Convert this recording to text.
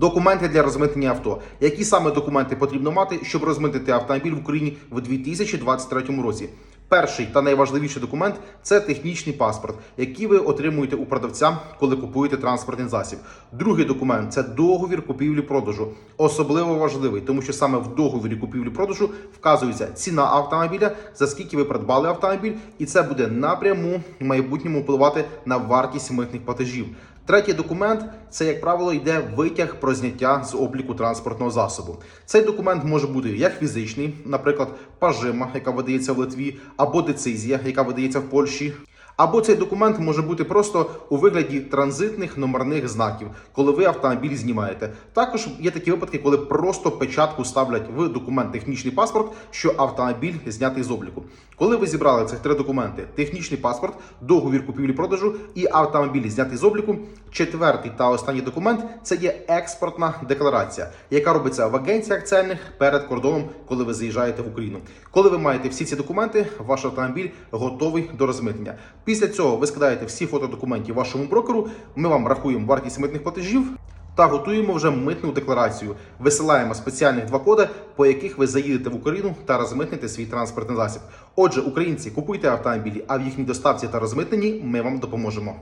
Документи для розмитнення авто. Які саме документи потрібно мати, щоб розмитнити автомобіль в Україні в 2023 році? Перший та найважливіший документ це технічний паспорт, який ви отримуєте у продавця, коли купуєте транспортний засіб. Другий документ це договір купівлі-продажу. Особливо важливий, тому що саме в договорі купівлі-продажу вказується ціна автомобіля, за скільки ви придбали автомобіль, і це буде напряму в майбутньому впливати на вартість митних платежів. Третій документ це, як правило, йде витяг про зняття з обліку транспортного засобу. Цей документ може бути як фізичний, наприклад, пажима, яка видається в Литві, або децизія, яка видається в Польщі. Або цей документ може бути просто у вигляді транзитних номерних знаків, коли ви автомобіль знімаєте. Також є такі випадки, коли просто печатку ставлять в документ технічний паспорт, що автомобіль знятий з обліку. Коли ви зібрали цих три документи: технічний паспорт, договір купівлі-продажу і автомобіль знятий з обліку. Четвертий та останній документ це є експортна декларація, яка робиться в агенціях цельних перед кордоном, коли ви заїжджаєте в Україну. Коли ви маєте всі ці документи, ваш автомобіль готовий до розмитнення. Після цього ви скидаєте всі фото документів вашому брокеру. Ми вам рахуємо вартість митних платежів. Та готуємо вже митну декларацію. Висилаємо спеціальних два коди, по яких ви заїдете в Україну та розмитните свій транспортний засіб. Отже, українці, купуйте автомобілі, а в їхній доставці та розмитненні ми вам допоможемо.